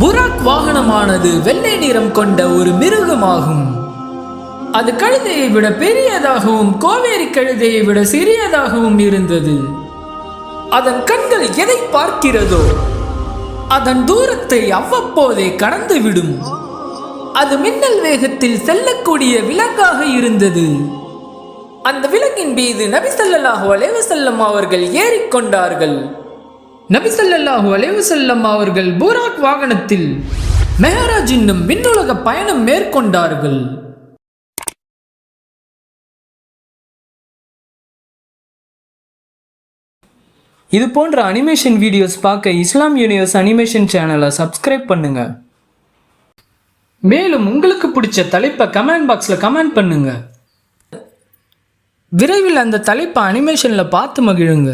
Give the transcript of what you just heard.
புராக் வாகனமானது வெள்ளை நிறம் கொண்ட ஒரு மிருகமாகும். அது கழுதையை விட பெரியதாகவும் கோவேரி கழுதையை விட சிறியதாகவும் இருந்தது. அதன் கண்கள் எதை பார்க்கிறதோ அதன் தூரத்தை அவ்வப்போதே கடந்துவிடும். அது மின்னல் வேகத்தில் செல்லக்கூடிய விலங்காக இருந்தது. அந்த விலங்கின் மீது நபி ஸல்லல்லாஹு அலைஹி அவர்கள் ஏறிக்கொண்டார்கள் நபி ஸல்லல்லாஹு அலைஹி அவர்கள் பூராக் வாகனத்தில் மெஹராஜ் என்னும் விண்ணுலக பயணம் மேற்கொண்டார்கள். இது போன்ற அனிமேஷன் வீடியோஸ் பார்க்க இஸ்லாம் யூனிவர்ஸ் அனிமேஷன் சேனலை சப்ஸ்கிரைப் பண்ணுங்க. மேலும் உங்களுக்கு பிடிச்ச தலைப்பை கமெண்ட் பாக்ஸில் கமெண்ட் பண்ணுங்க. விரைவில் அந்த தலைப்பை அனிமேஷனில் பார்த்து மகிழுங்க.